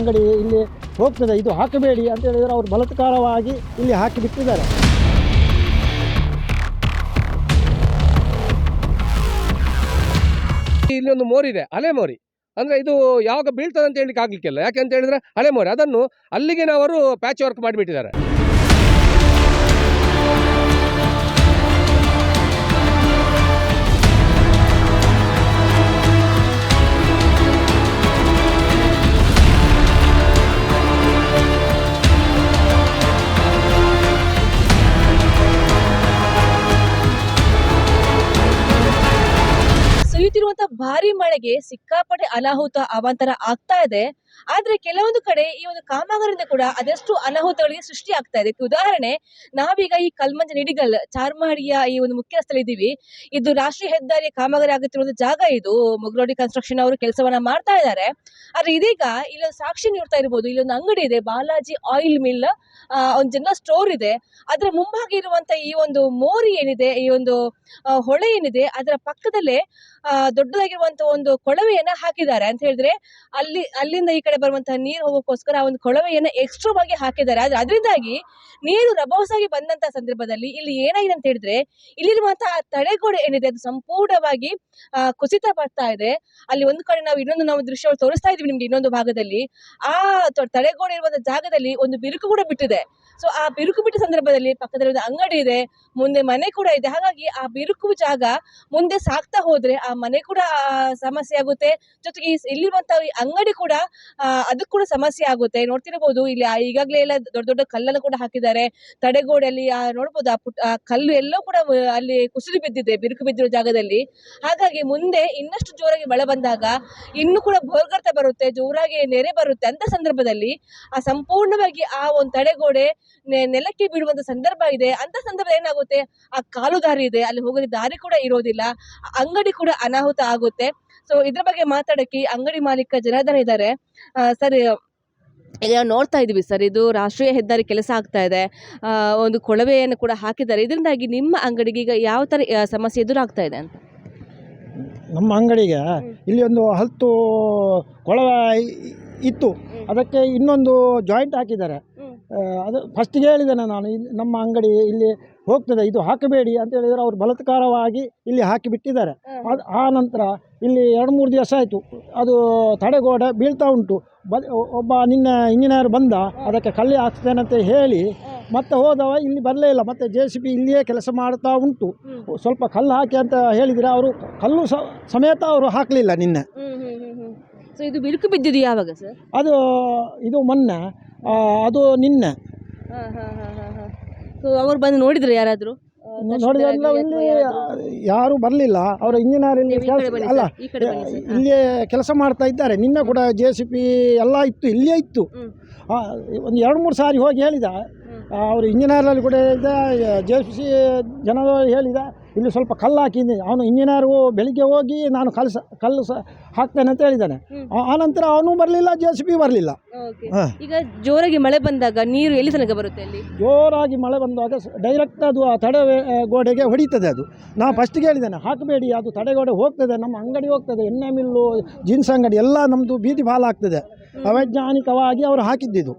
ಅಂಗಡಿ ಇಲ್ಲಿ ಹೋಗ್ತದೆ ಇದು ಹಾಕಬೇಡಿ ಅಂತ ಹೇಳಿದರೆ ಅವರು ಬಲತ್ಕಾರವಾಗಿ ಇಲ್ಲಿ ಹಾಕಿ ಬಿಟ್ಟಿದ್ದಾರೆ. ಇಲ್ಲಿ ಒಂದು ಮೋರಿ ಇದೆ ಅಲೆ ಮೋರಿ. ಅಂದ್ರೆ ಇದು ಯಾವಾಗ ಬೀಳ್ತದೆ ಅಂತ ಹೇಳಲಿಕ್ಕೆ ಆಗ್ಲಿಕ್ಕಿಲ್ಲ. ಯಾಕೆ ಅಂತ ಹೇಳಿದ್ರೆ ಹಳೆ ಮೋರಿ. ಅದನ್ನು ಅಲ್ಲಿಗೆ ಅವರು ಪ್ಯಾಚ್ ವರ್ಕ್ ಮಾಡಿಬಿಟ್ಟಿದ್ದಾರೆ. ಮಳೆಗೆ ಸಿಕ್ಕಾಪಟ್ಟೆ ಅನಾಹುತ ಅವಾಂತರ ಆಗ್ತಾ ಇದೆ. ಆದ್ರೆ ಕೆಲವೊಂದು ಕಡೆ ಈ ಒಂದು ಕಾಮಗಾರಿಯಿಂದ ಕೂಡ ಅದೆಷ್ಟು ಅನಾಹುತಗಳಿಗೆ ಸೃಷ್ಟಿ ಆಗ್ತಾ ಇದೆ. ಉದಾಹರಣೆ, ನಾವೀಗ ಈ ಕಲ್ಮಂಜ ನಿಡಿಗಲ್, ಚಾರ್ಮಾಡಿಯ ಈ ಒಂದು ಮುಖ್ಯ ಸ್ಥಳ ಇದ್ದೀವಿ ಇದು ರಾಷ್ಟ್ರೀಯ ಹೆದ್ದಾರಿಯ ಕಾಮಗಾರಿ ಆಗುತ್ತಿರುವ ಜಾಗ ಇದು. ಮುಗ್ರೋಡಿ ಕನ್ಸ್ಟ್ರಕ್ಷನ್ ಅವರು ಕೆಲಸವನ್ನ ಮಾಡ್ತಾ ಇದ್ದಾರೆ. ಆದ್ರೆ ಇದೀಗ ಇಲ್ಲೊಂದು ಸಾಕ್ಷಿ ನೀಡ್ತಾ ಇರ್ಬೋದು. ಇಲ್ಲೊಂದು ಅಂಗಡಿ ಇದೆ, ಬಾಲಾಜಿ ಆಯಿಲ್ ಮಿಲ್ ಒಂದು ಜನರಲ್ ಸ್ಟೋರ್ ಇದೆ. ಅದರ ಮುಂಭಾಗ ಇರುವಂತ ಈ ಒಂದು ಮೋರಿ ಏನಿದೆ, ಈ ಒಂದು ಹೊಳೆ ಏನಿದೆ, ಅದರ ಪಕ್ಕದಲ್ಲೇ ಆ, ದೊಡ್ಡದಾಗಿರುವಂತ ಒಂದು ಕೊಳವೆಯನ್ನ ಹಾಕಿದ್ದಾರೆ. ಅಂತ ಹೇಳಿದ್ರೆ ಅಲ್ಲಿ ಅಲ್ಲಿಂದ ಈ ಕಡೆ ಬರುವಂತಹ ನೀರು ಹೋಗೋಕ್ಕೋಸ್ಕರ ಆ ಒಂದು ಕೊಳವೆಯನ್ನ ಎಕ್ಸ್ಟ್ರಾ ಆಗಿ ಹಾಕಿದ್ದಾರೆ. ಆದ್ರೆ ಅದರಿಂದಾಗಿ ನೀರು ರಭಸವಾಗಿ ಬಂದಂತ ಸಂದರ್ಭದಲ್ಲಿ ಇಲ್ಲಿ ಏನಾಗಿದೆ ಅಂತ ಹೇಳಿದ್ರೆ ಇಲ್ಲಿರುವಂತಹ ತಡೆಗೋಡೆ ಏನಿದೆ ಅದು ಸಂಪೂರ್ಣವಾಗಿ ಕುಸಿತ ಬರ್ತಾ ಇದೆ. ಅಲ್ಲಿ ಒಂದು ಕಡೆ ನಾವು ಇನ್ನೊಂದು ನಾವು ದೃಶ್ಯವನ್ನು ತೋರಿಸ್ತಾ ಇದೀವಿ ನಿಮ್ಗೆ ಇನ್ನೊಂದು ಭಾಗದಲ್ಲಿ. ಆ ತಡೆಗೋಡೆ ಇರುವಂತ ಜಾಗದಲ್ಲಿ ಒಂದು ಬಿರುಕು ಕೂಡ ಬಿಟ್ಟಿದೆ. ಸೊ ಆ ಬಿರುಕು ಬಿಟ್ಟ ಸಂದರ್ಭದಲ್ಲಿ ಪಕ್ಕದಲ್ಲಿ ಒಂದು ಅಂಗಡಿ ಇದೆ, ಮುಂದೆ ಮನೆ ಕೂಡ ಇದೆ. ಹಾಗಾಗಿ ಆ ಬಿರುಕು ಜಾಗ ಮುಂದೆ ಸಾಕ್ತಾ ಹೋದ್ರೆ ಆ ಮನೆ ಕೂಡ ಸಮಸ್ಯೆ ಆಗುತ್ತೆ. ಜೊತೆಗೆ ಈ- ಇಲ್ಲಿರುವಂತ ಈ ಅಂಗಡಿ ಕೂಡ ಅದಕ್ಕೂ ಕೂಡ ಸಮಸ್ಯೆ ಆಗುತ್ತೆ. ನೋಡ್ತಿರಬಹುದು ಇಲ್ಲಿ ಈಗಾಗಲೇ ಎಲ್ಲ ದೊಡ್ಡ ದೊಡ್ಡ ಕಲ್ಲನ್ನು ಕೂಡ ಹಾಕಿದ್ದಾರೆ. ತಡೆಗೋಡೆಯಲ್ಲಿ ನೋಡ್ಬೋದು, ಆ ಕಲ್ಲು ಎಲ್ಲೋ ಕೂಡ ಅಲ್ಲಿ ಕುಸಿದು ಬಿದ್ದಿದೆ, ಬಿರುಕು ಬಿದ್ದಿರೋ ಜಾಗದಲ್ಲಿ. ಹಾಗಾಗಿ ಮುಂದೆ ಇನ್ನಷ್ಟು ಜೋರಾಗಿ ಮಳೆ ಬಂದಾಗ ಇನ್ನು ಕೂಡ ಬೋರ್ಗರ್ತ ಬರುತ್ತೆ, ಜೋರಾಗಿ ನೆರೆ ಬರುತ್ತೆ ಅಂತ ಸಂದರ್ಭದಲ್ಲಿ ಆ ಸಂಪೂರ್ಣವಾಗಿ ಆ ಒಂದು ತಡೆಗೋಡೆ ನೆಲಕ್ಕೆ ಬೀಳುವಂತ ಸಂದರ್ಭ ಇದೆ. ಅಂತ ಸಂದರ್ಭ ಏನಾಗುತ್ತೆ? ಆ ಕಾಲು ದಾರಿ ಇದೆ. ಅಲ್ಲಿ ಹೋಗೋದು ದಾರಿ ಕೂಡ ಇರೋದಿಲ್ಲ. ಅಂಗಡಿ ಕೂಡ ಅನಾಹುತ ಆಗುತ್ತೆ. ಸೊ ಇದ್ರ ಬಗ್ಗೆ ಮಾತಾಡಕ್ಕೆ ಅಂಗಡಿ ಮಾಲೀಕ ಜನಾರ್ದನ ಇದ್ದಾರೆ ಸರ್ ಈಗ ನಾವು ನೋಡ್ತಾ ಇದೀವಿ ಸರ್ ಇದು ರಾಷ್ಟ್ರೀಯ ಹೆದ್ದಾರಿ ಕೆಲಸ ಆಗ್ತಾ ಇದೆ. ಒಂದು ಕೊಳವೆಯನ್ನು ಕೂಡ ಹಾಕಿದ್ದಾರೆ. ಇದರಿಂದಾಗಿ ನಿಮ್ಮ ಅಂಗಡಿಗೆ ಈಗ ಯಾವ ತರ ಸಮಸ್ಯೆ ಎದುರಾಗ್ತಾ ಇದೆ ಅಂತ? ನಮ್ಮ ಅಂಗಡಿಗೆ ಇಲ್ಲಿ ಒಂದು ಹತ್ತು ಕೊಳವೆ ಇತ್ತು. ಅದಕ್ಕೆ ಇನ್ನೊಂದು ಜಾಯಿಂಟ್ ಹಾಕಿದ್ದಾರೆ. ಅದು ಫಸ್ಟಿಗೆ ಹೇಳಿದ್ದೇನೆ ನಾನು ಇಲ್ಲಿ ನಮ್ಮ ಅಂಗಡಿ ಇಲ್ಲಿ ಹೋಗ್ತದೆ ಇದು ಹಾಕಬೇಡಿ ಅಂತ ಹೇಳಿದರೆ ಅವರು ಬಲತ್ಕಾರವಾಗಿ ಇಲ್ಲಿ ಹಾಕಿ ಬಿಟ್ಟಿದ್ದಾರೆ ಅದು ಆ ನಂತರ ಇಲ್ಲಿ ಎರಡು ಮೂರು ದಿವಸ ಆಯಿತು ಅದು ತಡೆಗೋಡೆ ಬೀಳ್ತಾ ಉಂಟು. ಬ ಒಬ್ಬ ನಿನ್ನ ಇಂಜಿನಿಯರ್ ಬಂದ ಅದಕ್ಕೆ ಕಲ್ಲಿ ಹಾಕ್ತೇನೆ ಅಂತ ಹೇಳಿ ಮತ್ತೆ ಹೋದವ ಇಲ್ಲಿ ಬರಲೇ ಇಲ್ಲ ಮತ್ತೆ ಜೆ ಸಿ ಬಿ ಇಲ್ಲಿಯೇ ಕೆಲಸ ಮಾಡ್ತಾ ಉಂಟು. ಸ್ವಲ್ಪ ಕಲ್ಲು ಹಾಕಿ ಅಂತ ಹೇಳಿದರೆ ಅವರು ಕಲ್ಲು ಸಮೇತ ಅವರು ಹಾಕಲಿಲ್ಲ ನಿನ್ನೆ. ಇದು ಬಿರುಕು ಬಿದ್ದಿದ್ದು ಯಾವಾಗ ಸರ್ ಅದು ಇದು ಮೊನ್ನೆ. ಆ, ಅದು ನಿನ್ನೆ. ಸೊ ಅವ್ರು ಬಂದು ನೋಡಿದ್ರು ಯಾರಾದ್ರು? ನೋಡಿದ್ರಲ್ಲ ಇಲ್ಲಿ ಯಾರು ಬರಲಿಲ್ಲ. ಅವರ ಇಂಜಿನಿಯರ್ ಇಲ್ಲಿ ಕೆಲಸ ಅಲ್ಲ ಸರ್, ಈ ಕಡೆ ಬನ್ನಿ ಸರ್. ಇಲ್ಲಿಯೇ ಕೆಲಸ ಮಾಡ್ತಾ ಇದ್ದಾರೆ. ನಿನ್ನೆ ಕೂಡ ಜೆ ಸಿ ಪಿ ಎಲ್ಲ ಇತ್ತು ಇಲ್ಲೇ ಇತ್ತು. ಹ್ಮ್. ಆ, ಒಂದು ಎರಡು ಮೂರು ಸಾರಿ ಹೋಗಿ ಹೇಳಿದ. ಅವರು ಇಂಜಿನಿಯರಲ್ಲಿ ಕೂಡ ಹೇಳಿದ ಜೆ ಸಿ ಜನರು ಹೇಳಿದ. ಇಲ್ಲಿ ಸ್ವಲ್ಪ ಕಲ್ಲು ಹಾಕಿ ಅವನು ಇಂಜಿನಿಯರ್ ಬೆಳಿಗ್ಗೆ ಹೋಗಿ ನಾನು ಕಲ್ಲು ಸ ಕಲ್ಲು ಸ ಹಾಕ್ತೇನೆ ಅಂತ ಹೇಳಿದ್ದಾನೆ ಆನಂತರ ಅವನು ಬರಲಿಲ್ಲ ಜೆ ಸಿ ಪಿ ಬರಲಿಲ್ಲ. ಈಗ ಜೋರಾಗಿ ಮಳೆ ಬಂದಾಗ ನೀರು ಎಲ್ಲಿ ತನಕ ಬರುತ್ತೆ ಅಲ್ಲಿ? ಜೋರಾಗಿ ಮಳೆ ಬಂದಾಗ ಡೈರೆಕ್ಟ್ ಅದು ಆ ತಡೆ ಗೋಡೆಗೆ ಹೊಡಿತದೆ ಅದು. ನಾನು ಫಸ್ಟಿಗೆ ಹೇಳಿದ್ದೇನೆ ಹಾಕಬೇಡಿ ಅದು ತಡೆಗೋಡೆ ಹೋಗ್ತದೆ ನಮ್ಮ ಅಂಗಡಿ ಹೋಗ್ತದೆ ಎಣ್ಣೆ ಮಿಲ್ಲು ಜೀನ್ಸ್ ಅಂಗಡಿ ಎಲ್ಲ ನಮ್ಮದು ಬೀದಿ ಬಾಲಾಗ್ತದೆ. ಅವೈಜ್ಞಾನಿಕವಾಗಿ ಅವರು ಹಾಕಿದ್ದಿದ್ದು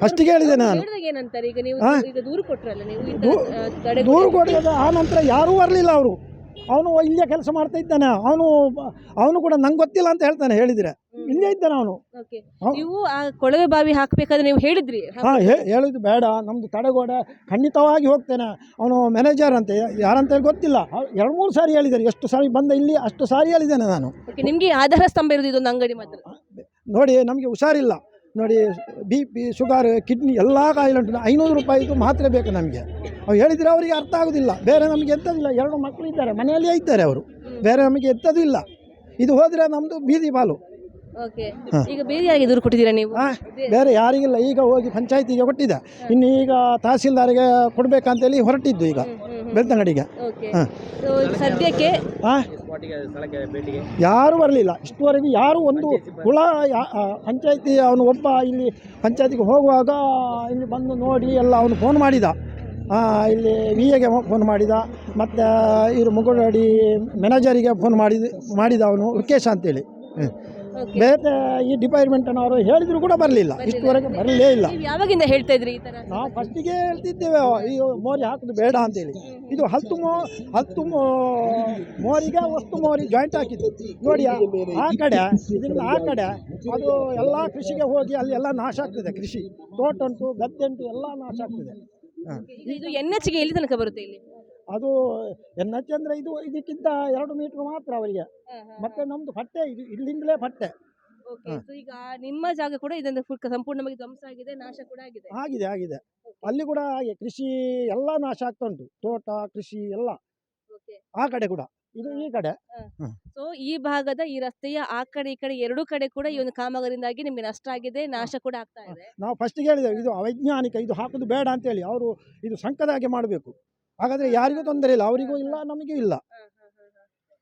ಫಸ್ಟಿಗೆ ಹೇಳಿದೆ ನಾನು. ಹೇಳಿದಾಗ ಏನಂತಾರೆ? ಈಗ ನೀವು ಹಾ? ಈಗ ದೂರು ಕೊಟ್ರಲ್ಲ ನೀವು ಈ ತರ, ದೂ- ಆ, ತಡೆ ದೂರು ಕೊಡಿದ ಆ ನಂತರ ಯಾರೂ ಬರಲಿಲ್ಲ ಅವರು. ಅವನು ಇಲ್ಲೇ ಕೆಲಸ ಮಾಡ್ತಾ ಇದ್ದಾನೆ. ಅವನು ಅವನು ಕೂಡ ನಂಗೆ ಗೊತ್ತಿಲ್ಲ ಅಂತ ಹೇಳ್ತಾನೆ ಹೇಳಿದ್ರೆ. ಇಲ್ಲೇ ಇದ್ದಾನೆ ಅವನು. ಓಕೆ ನೀವು ಆ ಕೊಳವೆ ಬಾವಿ ಹಾಕಬೇಕಾದ್ರೆ ನೀವು ಹೇಳಿದ್ರಿ? ಹಾಂ ಹೇಳಿದ್ದು ಬೇಡ. ನಮ್ದು ತಡೆಗೋಡೆ ಖಂಡಿತವಾಗಿ ಹೋಗ್ತೇನೆ. ಅವನು ಮ್ಯಾನೇಜರ್ ಅಂತ ಯಾರಂತ ಹೇಳಿ ಗೊತ್ತಿಲ್ಲ. ಎರಡು ಮೂರು ಸಾರಿ ಹೇಳಿದ್ದಾರೆ. ಎಷ್ಟು ಸಾರಿ ಬಂದ ಇಲ್ಲಿ ಅಷ್ಟು ಸಾರಿ ಹೇಳಿದ್ದೇನೆ ನಾನು. ಓಕೆ ನಿಮಗೆ ಆಧಾರ ಸ್ತಂಭ ಇರೋದು ಇದೊಂದು ಅಂಗಡಿ ಮಾತ್ರ. ನೋಡಿ ನಮಗೆ ಹುಷಾರಿಲ್ಲ. ನೋಡಿ, ಬಿ ಪಿ ಶುಗರ್, ಕಿಡ್ನಿ ಎಲ್ಲ ಕಾಯಿಲೆ ಉಂಟು. ಐನೂರು ರೂಪಾಯಿದು ಮಾತ್ರೆ ಬೇಕು ನಮಗೆ. ಅವ್ರು ಹೇಳಿದರೆ ಅವರಿಗೆ ಅರ್ಥ ಆಗೋದಿಲ್ಲ. ಬೇರೆ ನಮಗೆ ಎಂಥದಿಲ್ಲ ಎರಡು ಮಕ್ಕಳು ಇದ್ದಾರೆ. ಮನೆಯಲ್ಲೇ ಇದ್ದಾರೆ ಅವರು. ಬೇರೆ ನಮಗೆ ಎಂಥದ್ದು ಇಲ್ಲ ಇದು ಹೋದರೆ ನಮ್ಮದು ಬೀದಿ ಬಾಲು ಓಕೆ. ಈಗ ಬೇರೆ ಯಾರಿಗೆ ದೂರು ಕೊಟ್ಟಿದ್ದೀರಾ ನೀವು? ಆ, ಬೇರೆ ಯಾರಿಗಿಲ್ಲ. ಈಗ ಹೋಗಿ ಪಂಚಾಯತಿಗೆ ಕೊಟ್ಟಿದೆ ಇನ್ನು ಈಗ ತಹಸೀಲ್ದಾರಿಗೆ ಕೊಡಬೇಕಂತೇಳಿ ಹೊರಟಿದ್ದು ಈಗ. ಬೆಳ್ತಂಗಡಿಗೆ. ಓಕೆ. ಹಾ. ಸೊ ಸದ್ಯಕ್ಕೆ ಯಾರು ಬರಲಿಲ್ಲ. ಇಷ್ಟುವರೆಗೂ ಯಾರು ಒಂದು ಹುಳ ಯಾ- ಆ, ಪಂಚಾಯತಿ ಅವನು ಒಬ್ಬ ಇಲ್ಲಿ ಪಂಚಾಯತಿಗೆ ಹೋಗುವಾಗ ಇಲ್ಲಿ ಬಂದು ನೋಡಿ ಎಲ್ಲ ಅವನು ಫೋನ್ ಮಾಡಿದ. ಆ, ಇಲ್ಲಿ ವಿ ಎಗೆ ಫೋನ್ ಮಾಡಿದ. ಮತ್ತು ಇವರು ಮುಗುಳಡಿ ಮ್ಯಾನೇಜರಿಗೆ ಫೋನ್ ಮಾಡಿದ ಮಾಡಿದ ಅವನು. ವೃಕೇಶ ಅಂತೇಳಿ. ಹ್ಮ್. ಬೇರೆ ಈ ಡಿಪಾರ್ಟ್ಮೆಂಟ್ನವರು ಹೇಳಿದ್ರು ಕೂಡ ಬರಲಿಲ್ಲ. ಇಷ್ಟುವರೆಗೆ ಬರಲೇ ಇಲ್ಲ. ಯಾವಾಗಿಂದ ಹೇಳ್ತಾ ಇದ್ರಿ ಈ ನಾವು ಫಸ್ಟಿಗೆ ಹೇಳ್ತಿದ್ದೇವೆ ಈ ಮೋರಿ ಹಾಕುದು ಬೇಡ ಅಂತೇಳಿ. ಇದು ಹತ್ತು ಮೋ ಹತ್ತು ಮೋ ಮೋರಿಗೆ ವಸ್ತು ಮೋರಿ ಜಾಯಿಂಟ್ ಹಾಕಿದ್ದು. ನೋಡಿ ಆ- ಆ ಕಡೆ ಇದರಿಂದ ಆ ಕಡೆ ಅದು ಎಲ್ಲ ಕೃಷಿಗೆ ಹೋಗಿ ಅಲ್ಲಿ ಎಲ್ಲ ನಾಶ ಆಗ್ತದೆ ಕೃಷಿ. ತೋಟ ಉಂಟು ಗದ್ದೆ ಉಂಟು ಎಲ್ಲ ನಾಶ ಆಗ್ತದೆ. ಇದು ಎನ್ ಎಚ್ಗೆ ಎಲ್ಲಿ ತನಕ ಬರುತ್ತೆ ಇಲ್ಲಿ? ಅದು ಎನ್ ಎಚ್ ಅಂದರೆ ಇದು ಇದಕ್ಕಿಂತ ಎರಡು ಮೀಟರ್ ಮಾತ್ರ ಅವರಿಗೆ. ಮತ್ತೆ ನಮ್ದು ಪಟ್ಟೆ ಇದು ಇಲ್ಲಿಂದಲೇ ಪಟ್ಟೆ ಓಕೆ ಸೊ ಈಗ ನಿಮ್ಮ ಜಾಗ ಕೂಡ ಇದೊಂದು ಫುಲ್ ಸಂಪೂರ್ಣವಾಗಿ ಧ್ವಂಸ ಆಗಿದೆ ನಾಶ ಕೂಡ ಆಗಿದೆ. ಆಗಿದೆ ಆಗಿದೆ. ಅಲ್ಲಿ ಕೂಡ ಹಾಗೆ ಕೃಷಿ ಎಲ್ಲ ನಾಶ ಆಗ್ತಾ ಉಂಟು. ತೋಟ ಕೃಷಿ ಎಲ್ಲ. ಓಕೆ ಆ ಕಡೆ ಕೂಡ. ಇದು ಈ ಕಡೆ. ಸೊ ಈ ಭಾಗದ ಈ ರಸ್ತೆಯ ಆ ಕಡೆ ಈ ಕಡೆ ಎರಡು ಕಡೆ ಕೂಡ ಈ ಒಂದು ಕಾಮಗಾರಿಯಿಂದಾಗಿ ನಿಮ್ಗೆ ನಷ್ಟ ಆಗಿದೆ ನಾಶ ಕೂಡ ಆಗ್ತಾ ಇದೆ. ನಾವು ಫಸ್ಟ್ ಹೇಳಿದೆವು ಇದು ಅವೈಜ್ಞಾನಿಕ ಇದು ಹಾಕೋದು ಬೇಡ ಅಂತೇಳಿ. ಅವರು ಇದು ಸಂಕದ ಹಾಗೆ ಮಾಡಬೇಕು. ಹಾಗಾದ್ರೆ ಯಾರಿಗೂ ತೊಂದರೆ ಇಲ್ಲ ಅವರಿಗೂ ಇಲ್ಲ ನಮಗೂ ಇಲ್ಲ.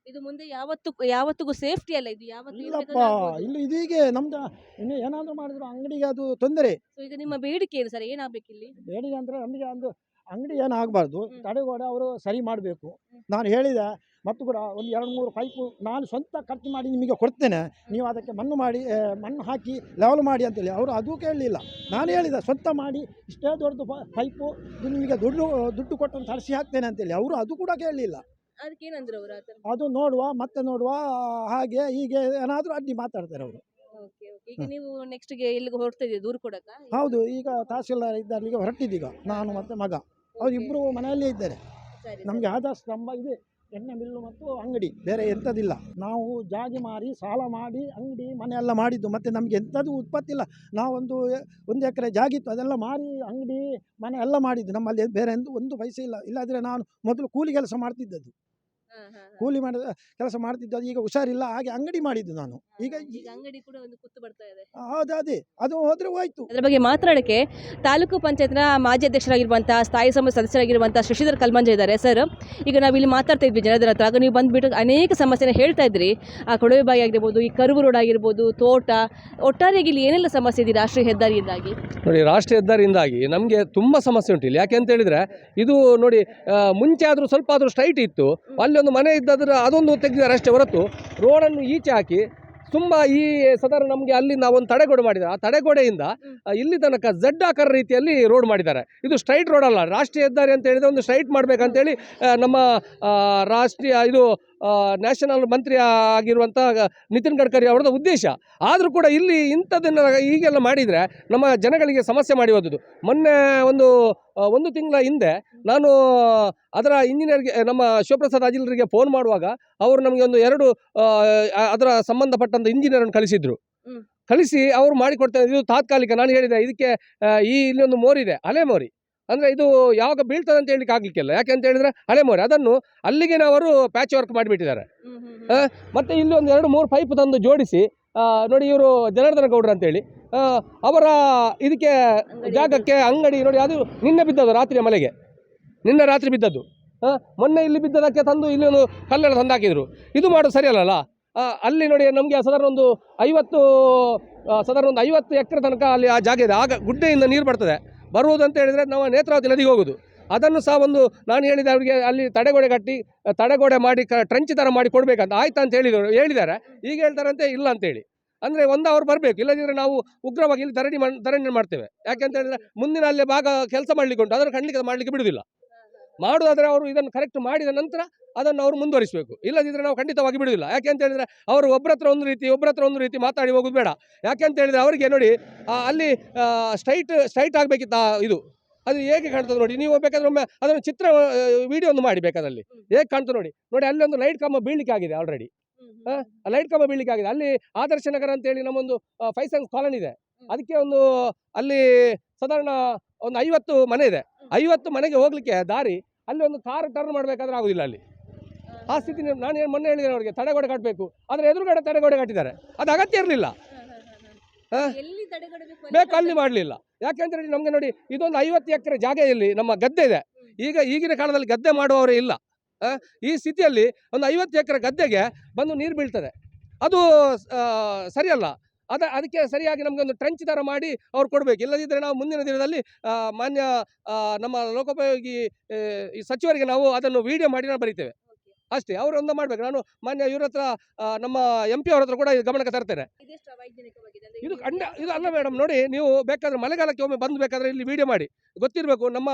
ಇದು ಮುಂದೆ ಯಾವತ್ತು ಯಾವತ್ತಿಗೂ ಸೇಫ್ಟಿ ಅಲ್ಲ ಇದು ಯಾವತ್ತು ಇಲ್ಲಪ್ಪ ಇಲ್ಲಿ ಇದೀಗೆ ನಮ್ದು ಇನ್ನು ಏನಾದರೂ ಮಾಡಿದ್ರು ಅಂಗಡಿಗೆ ಅದು ತೊಂದರೆ. So ಈಗ ನಿಮ್ಮ ಬೇಡಿಕೆ ಏನು ಸರ್ ಏನಾಗಬೇಕು ಇಲ್ಲಿ ಬೇಡಿಗೆ ಅಂದರೆ ನಮಗೆ ಒಂದು ಅಂಗಡಿ ಏನಾಗಬಾರ್ದು. ತಡೆಗೋಡೆ ಅವರು ಸರಿ ಮಾಡಬೇಕು. ನಾನು ಹೇಳಿದೆ ಮತ್ತು ಕೂಡ ಒಂದು ಎರಡು ಮೂರು ಪೈಪು ನಾನು ಸ್ವಂತ ಖರ್ಚು ಮಾಡಿ ನಿಮಗೆ ಕೊಡ್ತೇನೆ. ನೀವು ಅದಕ್ಕೆ ಮಣ್ಣು ಮಾಡಿ ಮಣ್ಣು ಹಾಕಿ ಲೆವೆಲ್ ಮಾಡಿ ಅಂತೇಳಿ. ಅವರು ಅದೂ ಕೇಳಲಿಲ್ಲ. ನಾನು ಹೇಳಿದೆ ಸ್ವಂತ ಮಾಡಿ ಇಷ್ಟೇ ದೊಡ್ಡದು ಪೈಪು ಇದು ನಿಮಗೆ ದುಡ್ಡು ದುಡ್ಡು ಕೊಟ್ಟು ತರಿಸಿ ಹಾಕ್ತೇನೆ ಅಂತೇಳಿ. ಅವರು ಅದು ಕೂಡ ಕೇಳಲಿಲ್ಲ. ಅದು ನೋಡುವ ಮತ್ತೆ ನೋಡುವ ಹಾಗೆ ಹೀಗೆ ಏನಾದರೂ ಅಡ್ಡಿ ಮಾತಾಡ್ತಾರೆ ಅವರು. ಈಗ ನೀವು ನೆಕ್ಸ್ಟ್ಗೆ ಎಲ್ಲಿಗೆ ಹೊರಡ್ತಾ ಇದ್ದೀರಿ? ದೂರ ಕೊಡಕ್ಕ? ಹೌದು ಈಗ ತಹಸೀಲ್ದಾರ್ ಈಗ ಹೊರಟಿದ್ದೀಗ ನಾನು ಮತ್ತೆ ಮಗ. ಅವ್ರಿಬ್ರು ಮನೆಯಲ್ಲೇ ಇದ್ದಾರೆ. ನಮಗೆ ಆದಷ್ಟು ಸ್ತಂಭ ಇದೆ ಎಣ್ಣೆ ಮಿಲ್ಲು ಮತ್ತು ಅಂಗಡಿ, ಬೇರೆ ಎಂಥದಿಲ್ಲ ನಾವು ಜಾಗಿ ಮಾರಿ, ಸಾಲ ಮಾಡಿ, ಅಂಗಡಿ ಮನೆ ಎಲ್ಲ ಮಾಡಿದ್ದು, ಮತ್ತು ನಮಗೆ ಎಂಥದ್ದು ಉತ್ಪತ್ತಿಲ್ಲ. ನಾವೊಂದು ಒಂದು ಎಕರೆ ಜಾಗಿತ್ತು ಅದೆಲ್ಲ ಮಾರಿ, ಅಂಗಡಿ ಮನೆ ಎಲ್ಲ ಮಾಡಿದ್ದು. ನಮ್ಮಲ್ಲಿ ಬೇರೆ ಒಂದು ಪೈಸೆ ಇಲ್ಲ. ಇಲ್ಲಾದರೆ ನಾನು ಮೊದಲು ಕೂಲಿ ಕೆಲಸ ಮಾಡ್ತಿದ್ದದ್ದು. ಕೂಲಿ ಮಾಡಿದ ಕೆಲಸ ಮಾಡ್ತಿದ್ದು ಅದು ಈಗ ಹುಷಾರಿಲ್ಲ ಹಾಗೆ ಅಂಗಡಿ ಮಾಡಿದ್ದು ನಾನು. ಈಗ ಈಗ ಅಂಗಡಿ ಕೂಡ ಒಂದು ಕುತ್ತು ಬರ್ತಾ ಇದೆ. ಹೌದು ಅದೇ ಅದು ಹೋದ್ರೆ ಹೋಯ್ತು. ಅದರ ಬಗ್ಗೆ ಮಾತನಾಡಕ್ಕೆ ತಾಲೂಕು ಪಂಚಾಯತ್ನ ಮಾಜಿ ಅಧ್ಯಕ್ಷರಾಗಿರುವಂತಹ ಸ್ಥಾಯಿ ಸಮಿತಿ ಸದಸ್ಯರಾಗಿರುವಂತಹ ಶಶಿಧರ್ ಕಲ್ಮಂಜ ಇದ್ದಾರೆ. ಸರ್ ಈಗ ನಾವು ಇಲ್ಲಿ ಮಾತಾಡ್ತಾ ಇದ್ವಿ ಜನರ ಹತ್ರ ಆಗ ನೀವು ಬಂದ್ಬಿಟ್ಟು ಅನೇಕ ಸಮಸ್ಯೆನ ಹೇಳ್ತಾ ಇದ್ರಿ. ಆ ಕೊಡವೆ ಬಾಯಿ ಆಗಿರ್ಬೋದು ಈ ಕರುವು ರೋಡ್ ಆಗಿರ್ಬೋದು ತೋಟ ಒಟ್ಟಾರೆಯಾಗಿ ಇಲ್ಲಿ ಏನೆಲ್ಲ ಸಮಸ್ಯೆ ಇದೆ ರಾಷ್ಟ್ರೀಯ ಹೆದ್ದಾರಿಯಿಂದಾಗಿ? ನೋಡಿ ರಾಷ್ಟ್ರೀಯ ಹೆದ್ದಾರಿಯಿಂದಾಗಿ ನಮಗೆ ತುಂಬ ಸಮಸ್ಯೆ ಉಂಟು. ಇಲ್ಲಿ ಯಾಕೆ ಅಂತ ಹೇಳಿದ್ರೆ ಇದು ನೋಡಿ ಆ, ಮುಂಚೆ ಆದರೂ ಸ್ವಲ್ಪ ಆದರೂ ಸ್ಟ್ರೈಟ್ ಇತ್ತು. ಅಲ್ಲಿ ಒಂದು ಮನೆ ಇದ್ದದ್ರ ಅದೊಂದು ತೆಗೆದಿದ್ದಾರೆ ಹೊರತು ರೋಡನ್ನು ಈಚೆ ಹಾಕಿ ತುಂಬ ಈ ಸಾಧಾರಣ ನಮಗೆ ಅಲ್ಲಿಂದ ಒಂದು ತಡೆಗೋಡೆ ಮಾಡಿದ್ದಾರೆ. ಆ ತಡೆಗೋಡೆಯಿಂದ ಇಲ್ಲಿ ತನಕ ಝಡ್ ಆಕಾರ ರೀತಿಯಲ್ಲಿ ರೋಡ್ ಮಾಡಿದ್ದಾರೆ. ಇದು ಸ್ಟ್ರೈಟ್ ರೋಡ್ ಅಲ್ಲ, ರಾಷ್ಟ್ರೀಯ ಹೆದ್ದಾರಿ ಅಂತ ಹೇಳಿದ್ರೆ ಒಂದು ಸ್ಟ್ರೈಟ್ ಮಾಡಬೇಕಂತೇಳಿ ನಮ್ಮ ರಾಷ್ಟ್ರೀಯ ಇದು ನ್ಯಾಷನಲ್ ಮಂತ್ರಿ ಆಗಿರುವಂಥ ನಿತಿನ್ ಗಡ್ಕರಿ ಅವರದ ಉದ್ದೇಶ. ಆದರೂ ಕೂಡ ಇಲ್ಲಿ ಇಂಥದ್ದನ್ನು ಹೀಗೆಲ್ಲ ಮಾಡಿದರೆ ನಮ್ಮ ಜನಗಳಿಗೆ ಸಮಸ್ಯೆ ಮಾಡಿ ಹೋದದ್ದು. ಮೊನ್ನೆ ಒಂದು ಒಂದು ತಿಂಗಳ ಹಿಂದೆ ನಾನು ಅದರ ಇಂಜಿನಿಯರ್ಗೆ ನಮ್ಮ ಶಿವಪ್ರಸಾದ್ ಅಜಿಲ್ರಿಗೆ ಫೋನ್ ಮಾಡುವಾಗ ಅವರು ನಮಗೆ ಒಂದು ಎರಡು ಅದರ ಸಂಬಂಧಪಟ್ಟಂಥ ಇಂಜಿನಿಯರನ್ನು ಕಳಿಸಿದ್ರು. ಕಳಿಸಿ ಅವರು ಮಾಡಿಕೊಡ್ತಾರೆ ಇದು ತಾತ್ಕಾಲಿಕ ನಾನು ಹೇಳಿದೆ ಇದಕ್ಕೆ ಈ ಇಲ್ಲಿ ಒಂದು ಮೋರಿದೆ ಅಲೆ ಮೋರಿ. ಅಂದರೆ ಇದು ಯಾವಾಗ ಬೀಳ್ತದೆ ಅಂತ ಹೇಳಲಿಕ್ಕೆ ಆಗಲಿಕ್ಕಿಲ್ಲ. ಯಾಕೆ ಅಂತ ಹೇಳಿದ್ರೆ ಹಳೆ ಮೋರೆ ಅದನ್ನು ಅಲ್ಲಿಗೆ ಅವರು ಪ್ಯಾಚ್ ವರ್ಕ್ ಮಾಡಿಬಿಟ್ಟಿದ್ದಾರೆ. ಮತ್ತು ಮತ್ತೆ ಇಲ್ಲಿ ಒಂದು ಎರಡು ಮೂರು ಪೈಪ್ ತಂದು ಜೋಡಿಸಿ ನೋಡಿ ಇವರು ಜನಾರ್ದನ ಗೌಡ್ರು ಅಂತೇಳಿ ಅವರ ಇದಕ್ಕೆ ಜಾಗಕ್ಕೆ ಅಂಗಡಿ ನೋಡಿ ಅದು ನಿನ್ನೆ ಬಿದ್ದದ್ದು ರಾತ್ರಿಯ ಮಳೆಗೆ ನಿನ್ನೆ ರಾತ್ರಿ ಬಿದ್ದದ್ದು. ಮೊನ್ನೆ ಇಲ್ಲಿ ಬಿದ್ದದಕ್ಕೆ ತಂದು ಇಲ್ಲಿ ಒಂದು ಕಲ್ಲೆಲ್ಲ ತಂದು ಹಾಕಿದ್ರು. ಇದು ಮಾಡೋದು ಸರಿಯಲ್ಲಲ್ಲ? ಅಲ್ಲಲ್ಲ ಅಲ್ಲಿ ನೋಡಿ ನಮಗೆ ಸಾಧಾರಣ ಒಂದು ಐವತ್ತು ಸಾಧಾರಣ ಒಂದು ಐವತ್ತು ಎಕರೆ ತನಕ ಅಲ್ಲಿ ಆ ಜಾಗ ಇದೆ. ಆಗ ಗುಡ್ಡೆಯಿಂದ ನೀರು ಬರ್ತದೆ. ಬರುವುದು ಅಂತ ಹೇಳಿದರೆ ನಾವು ನೇತ್ರಾವತಿ ನದಿಗೆ ಹೋಗೋದು. ಅದನ್ನು ಸಹ ಒಂದು ನಾನು ಹೇಳಿದೆ ಅವರಿಗೆ ಅಲ್ಲಿ ತಡೆಗೋಡೆ ಕಟ್ಟಿ, ತಡೆಗೋಡೆ ಮಾಡಿ, ಕ ಟ್ರಂಚ್ ಥರ ಮಾಡಿ ಕೊಡಬೇಕಂತ ಆಯ್ತಾ ಅಂತ ಹೇಳಿದರು, ಹೇಳಿದ್ದಾರೆ. ಈಗ ಹೇಳ್ತಾರಂತೆ ಇಲ್ಲ ಅಂತೇಳಿ ಅಂದರೆ ಒಂದು ಅವ್ರು ಬರಬೇಕು ಇಲ್ಲದಿದ್ದರೆ ನಾವು ಉಗ್ರವಾಗಿ ಇಲ್ಲಿ ಧರಣಿ ಮಾ ಧರಣಿ ಮಾಡ್ತೇವೆ. ಯಾಕೆ ಹೇಳಿದರೆ ಹೇಳಿದ್ರೆ ಮುಂದಿನ ಅಲ್ಲಿ ಭಾಗ ಕೆಲಸ ಮಾಡಲಿಕ್ಕೆ ಉಂಟು. ಅದನ್ನು ಖಂಡಿತ ಮಾಡಲಿಕ್ಕೆ ಬಿಡುವುದಿಲ್ಲ ಮಾಡುವುದಾದರೆ ಅವರು ಇದನ್ನು ಕರೆಕ್ಟ್ ಮಾಡಿದ ನಂತರ ಅದನ್ನು ಅವರು ಮುಂದುವರಿಸಬೇಕು. ಇಲ್ಲದಿದ್ದರೆ ನಾವು ಖಂಡಿತವಾಗಿ ಬಿಡುವುದಿಲ್ಲ. ಯಾಕೆ ಅಂತ ಹೇಳಿದರೆ ಅವರು ಒಬ್ಬರ ಹತ್ರ ಒಂದು ರೀತಿ ಒಬ್ಬರ ಹತ್ರ ಒಂದು ರೀತಿ ಮಾತಾಡಿ ಹೋಗೋದು ಬೇಡ. ಯಾಕೆ ಅಂತ ಹೇಳಿದರೆ ಅವರಿಗೆ ನೋಡಿ ಅಲ್ಲಿ ಸ್ಟ್ರೈಟ್ ಸ್ಟ್ರೈಟ್ ಆಗಬೇಕಿತ್ತು ಇದು. ಅದು ಹೇಗೆ ಕಾಣ್ತದೆ ನೋಡಿ ನೀವು ಬೇಕಾದ್ರೆ ಒಮ್ಮೆ ಅದನ್ನು ಚಿತ್ರ ವಿಡಿಯೋ ಒಂದು ಮಾಡಿ ಬೇಕಾದಲ್ಲಿ. ಹೇಗೆ ಕಾಣ್ತದೆ ನೋಡಿ ನೋಡಿ ಅಲ್ಲಿ ಒಂದು ಲೈಟ್ ಕಂಬ ಬೀಳಲಿಕ್ಕೆ ಆಗಿದೆ ಆಲ್ರೆಡಿ ಲೈಟ್ ಕಂಬ ಬೀಳಲಿಕ್ಕೆ ಆಗಿದೆ. ಅಲ್ಲಿ ಆದರ್ಶ ನಗರ ಅಂತೇಳಿ ನಮ್ಮೊಂದು ಫೈಸನ್ಸ್ ಕಾಲೋನಿ ಇದೆ. ಅದಕ್ಕೆ ಒಂದು ಅಲ್ಲಿ ಸಾಧಾರಣ ಒಂದು ಐವತ್ತು ಮನೆ ಇದೆ. ಐವತ್ತು ಮನೆಗೆ ಹೋಗ್ಲಿಕ್ಕೆ ದಾರಿ ಅಲ್ಲಿ ಒಂದು ಕಾರ್ ಟರ್ನ್ ಮಾಡಬೇಕಾದ್ರೆ ಆಗೋದಿಲ್ಲ ಅಲ್ಲಿ. ಆ ಸ್ಥಿತಿ ನಾನು ಏನು ಮೊನ್ನೆ ಹೇಳಿದ್ದೇನೆ ಅವರಿಗೆ ತಡೆಗೋಡೆ ಕಟ್ಟಬೇಕು ಆದರೆ ಎದುರುಗಡೆ ತಡೆಗೋಡೆ ಕಟ್ಟಿದ್ದಾರೆ. ಅದು ಅಗತ್ಯ ಇರಲಿಲ್ಲ. ಬೇಕು ಅಲ್ಲಿ ಮಾಡಲಿಲ್ಲ. ಯಾಕೆಂದ್ರೆ ನಮಗೆ ನೋಡಿ ಇದೊಂದು ಐವತ್ತು ಎಕರೆ ಜಾಗ ಇಲ್ಲಿ ನಮ್ಮ ಗದ್ದೆ ಇದೆ. ಈಗ ಈಗಿನ ಕಾಲದಲ್ಲಿ ಗದ್ದೆ ಮಾಡುವವರೇ ಇಲ್ಲ. ಈ ಸ್ಥಿತಿಯಲ್ಲಿ ಒಂದು ಐವತ್ತು ಎಕರೆ ಗದ್ದೆಗೆ ಬಂದು ನೀರು ಬೀಳ್ತದೆ. ಅದು ಸರಿಯಲ್ಲ. ಅದ ಅದಕ್ಕೆ ಸರಿಯಾಗಿ ನಮಗೆ ಒಂದು ಟ್ರಂಚ್ ಥರ ಮಾಡಿ ಅವ್ರು ಕೊಡಬೇಕು. ಇಲ್ಲದಿದ್ದರೆ ನಾವು ಮುಂದಿನ ದಿನದಲ್ಲಿ ಮಾನ್ಯ ನಮ್ಮ ಲೋಕೋಪಯೋಗಿ ಈ ಸಚಿವರಿಗೆ ನಾವು ಅದನ್ನು ವಿಡಿಯೋ ಮಾಡಿ ನಾವು ಬರೀತೇವೆ. ಅಷ್ಟೇ ಅವರು ಒಂದು ಮಾಡ್ಬೇಕು. ನಾನು ಮಾನ್ಯ ಇವ್ರ ಹತ್ರ ನಮ್ಮ ಎಂ ಪಿ ಅವ್ರ ಹತ್ರ ಕೂಡ ಗಮನಕ್ಕೆ ತರ್ತೇನೆ. ಇದು ಖಂಡ ಇದು ಅಲ್ಲ ಮೇಡಮ್ ನೋಡಿ ನೀವು ಬೇಕಾದ್ರೆ ಮಳೆಗಾಲಕ್ಕೆ ಒಮ್ಮೆ ಬಂದು ಬೇಕಾದ್ರೆ ಇಲ್ಲಿ ವಿಡಿಯೋ ಮಾಡಿ. ಗೊತ್ತಿರಬೇಕು ನಮ್ಮ